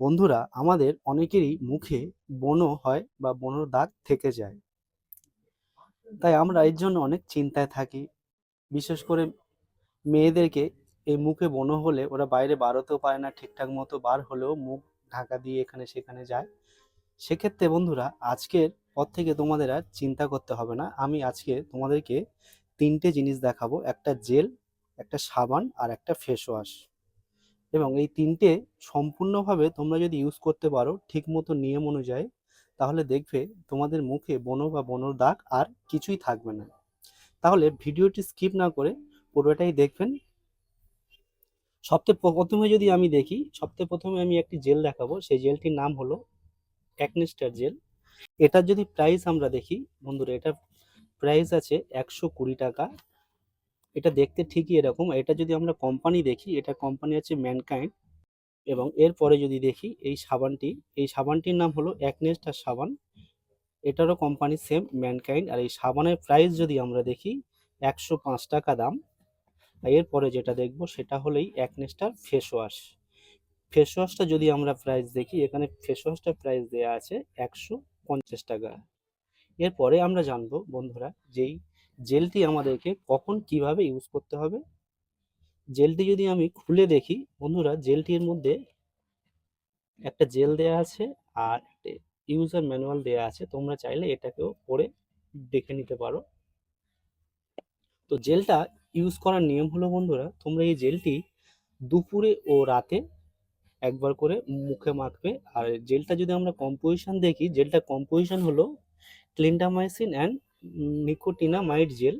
বন্ধুরা, আমাদের অনেকেরই মুখে ব্রণ হয় বা ব্রণর দাগ থেকে যায়। তাই আমরা এর জন্য অনেক চিন্তায় থাকি। বিশেষ করে মেয়েদেরকে এই মুখে ব্রণ হলে ওরা বাইরে বারোতেও পারে না, ঠিকঠাক মতো বার হলেও মুখ ঢাকা দিয়ে এখানে সেখানে যায়। সেক্ষেত্রে বন্ধুরা, আজকের পর থেকে তোমাদের আর চিন্তা করতে হবে না। আমি আজকে তোমাদেরকে তিনটে জিনিস দেখাবো। একটা জেল, একটা সাবান আর একটা ফেস ওয়াশ এবং এই তিনটে সম্পূর্ণভাবে তোমরা যদি ইউজ করতে পারো ঠিক মতো নিয়ম অনুযায়ী, তাহলে দেখবে তোমাদের মুখে বনো বা বনর দাগ আর কিছুই থাকবে না। তাহলে ভিডিওটি স্কিপ না করে পুরোটাই দেখবেন। সবচেয়ে প্রথমে যদি আমি দেখি, সবচেয়ে প্রথমে আমি একটি জেল দেখাবো। সেই জেলটির নাম হলো অ্যাকনেস্টার জেল। এটার যদি প্রাইস আমরা দেখি, বন্ধুরা এটা প্রাইস আছে একশো কুড়ি টাকা। এটা দেখতে ঠিকই এরকম। এটা যদি আমরা কোম্পানি দেখি, এটা কোম্পানি আছে ম্যানকাইন্ড এবং এরপরে যদি দেখি, এই সাবানটি, এই সাবানটির নাম হলো অ্যাকনেস্টার সাবান। এটারও কোম্পানি সেম ম্যানকাইন্ড আর এই সাবানের প্রাইস যদি আমরা দেখি, একশো পাঁচ টাকা দাম। আর এরপরে যেটা দেখব, সেটা হলোই অ্যাকনেস্টার ফেস ওয়াশ ফেস ওয়াশটা যদি আমরা প্রাইস দেখি, এখানে ফেস ওয়াশটার প্রাইস দেওয়া আছে একশো পঞ্চাশ টাকা। এরপরে আমরা জানব, বন্ধুরা, যেই জেলটি আমাদেরকে কখন কীভাবে ইউজ করতে হবে? জেলটি যদি আমি খুলে দেখি, বন্ধুরা, জেলটির মধ্যে একটা জেল দেয়া আছে আর একটা ইউজার ম্যানুয়াল দেয়া আছে। তোমরা চাইলে এটাকেও পড়ে দেখে নিতে পারো। তো জেলটা ইউজ করার নিয়ম হলো, বন্ধুরা, তোমরা এই জেলটি দুপুরে ও রাতে একবার করে মুখে মাখবে। আর জেলটা যদি আমরা কম্পোজিশন দেখি, জেলটা কম্পোজিশন হলো ক্লিন্ডামাইসিন অ্যান্ড নিকোটিনামাইড জেল।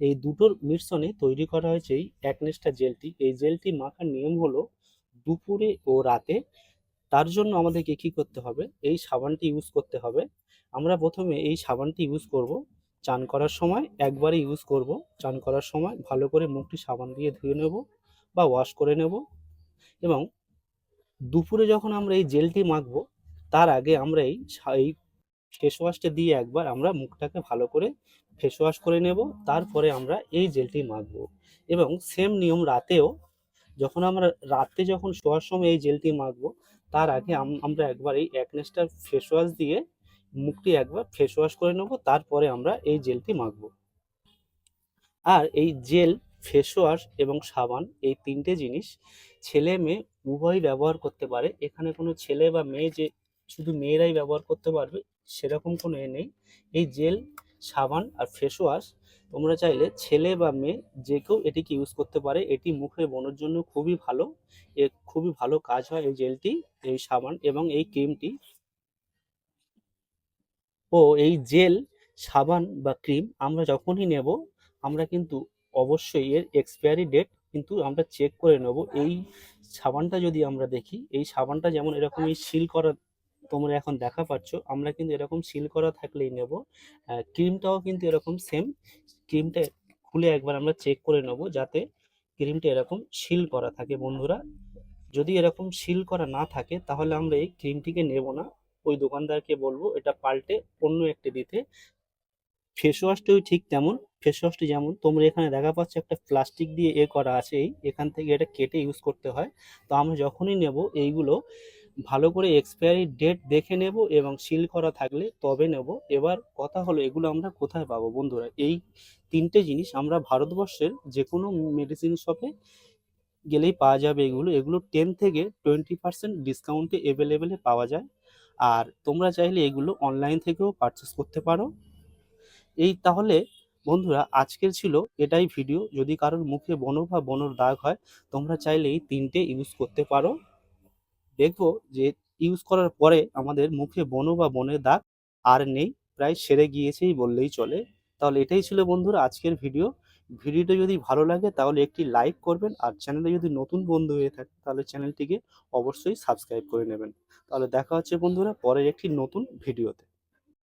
এই দুটোর মিশ্রণে তৈরি করা হয়েছে এই অ্যাকনেস্টা জেলটি। এই জেলটি মাখার নিয়ম হলো দুপুরে ও রাতে তার জন্য আমাদেরকে কী করতে হবে? এই সাবানটি ইউজ করতে হবে। আমরা প্রথমে এই সাবানটি ইউজ করব। চান করার সময় একবারে ইউজ করব। চান করার সময় ভালো করে মুখটি সাবান দিয়ে ধুয়ে নেব বা ওয়াশ করে নেব এবং দুপুরে যখন আমরা এই জেলটি মাখবো, তার আগে আমরা এই এই ফেস ওয়াশটা দিয়ে একবার আমরা মুখটাকে ভালো করে ফেস ওয়াশ করে নেব, তারপরে আমরা এই জেলটি মাখবো। এবং সেম নিয়ম রাতেও যখন আমরা রাতে যখন শোয়ার সময় এই জেলটি মাখবো, তার আগে আম- আমরা একবার এই অ্যাকনেসটার ফেস ওয়াশ দিয়ে মুখটি একবার ফেস ওয়াশ করে নেব, তারপরে আমরা এই জেলটি মাখবো। আর এই জেল ফেস ওয়াশ এবং সাবান এই তিনটে জিনিস ছেলে মেয়ে উভয়ই ব্যবহার করতে পারে। এখানে কোনো ছেলে বা মেয়ে যে, শুধু মেয়েরাই ব্যবহার করতে পারবে সেরকম কোনো এ নেই। এই জেল, সাবান আর ফেস ওয়াশ তোমরা চাইলে ছেলে বা মেয়ে যে কেউ এটিকে ইউজ করতে পারে। এটি মুখে বোনের জন্য খুবই ভালো। এ খুবই ভালো কাজ হয় এই জেলটি, এই সাবান এবং এই ক্রিমটি। ও এই জেল, সাবান বা ক্রিম আমরা যখনই নেব, আমরা কিন্তু অবশ্যই এর এক্সপায়ারি ডেট কিন্তু আমরা চেক করে নেব। এই সাবানটা যদি আমরা দেখি, এই সাবানটা যেমন এরকম এই সিল করা তোমরা এখন দেখা পাচ্ছ, আমরা কিন্তু এরকম সিল করা থাকলেই নেব। ক্রিমটাও কিন্তু এরকম সেম ক্রিমটা খুলে একবার আমরা চেক করে নেব যাতে ক্রিমটা এরকম সিল করা থাকে বন্ধুরা। যদি এরকম সিল করা না থাকে, তাহলে আমরা এই ক্রিমটিকে নেব না। ওই দোকানদারকে বলব, এটা পাল্টে অন্য একটি দিতে। ফেস ওয়াশটাও ঠিক তেমন ফেস ওয়াশটি যেমন। তোমরা এখানে দেখা পাচ্ছ একটা প্লাস্টিক দিয়ে এ করা আছে এই। এখান থেকে এটা কেটে ইউজ করতে হয়। তো আমরা যখনই নেব, এইগুলো ভালো করে এক্সপায়ারি ডেট দেখে নেব এবং সিল করা থাকলে তবে নেব। এবার কথা হলো, এগুলো আমরা কোথায় পাবো বন্ধুরা? এই তিনটে জিনিস আমরা ভারতবর্ষের যে কোনো মেডিসিন শপে গেলেই পাওয়া যাবে এগুলো। এগুলো টেন থেকে টোয়েন্টি পার্সেন্ট ডিসকাউন্টে অ্যাভেলেবেলে পাওয়া যায়। আর তোমরা চাইলে এগুলো অনলাইন থেকেও পারচেস করতে পারো। এই তাহলে বন্ধুরা, আজকের ছিল এটাই ভিডিও যদি কারোর মুখে বনো বা বনোর দাগ হয়, তোমরা চাইলে এই তিনটে ইউজ করতে পারো। দেখব যে ইউজ করার পরে আমাদের মুখে বনো বা বনের দাগ আর নেই, প্রায় সেরে গিয়েছেই বললেই চলে। তাহলে এটাই ছিল বন্ধুরা আজকের ভিডিও ভিডিওটা যদি ভালো লাগে তাহলে একটি লাইক করবেন আর চ্যানেলে যদি নতুন বন্ধু হয়ে থাকে তাহলে চ্যানেলটিকে অবশ্যই সাবস্ক্রাইব করে নেবেন। তাহলে দেখা হচ্ছে বন্ধুরা পরের একটি নতুন ভিডিওতে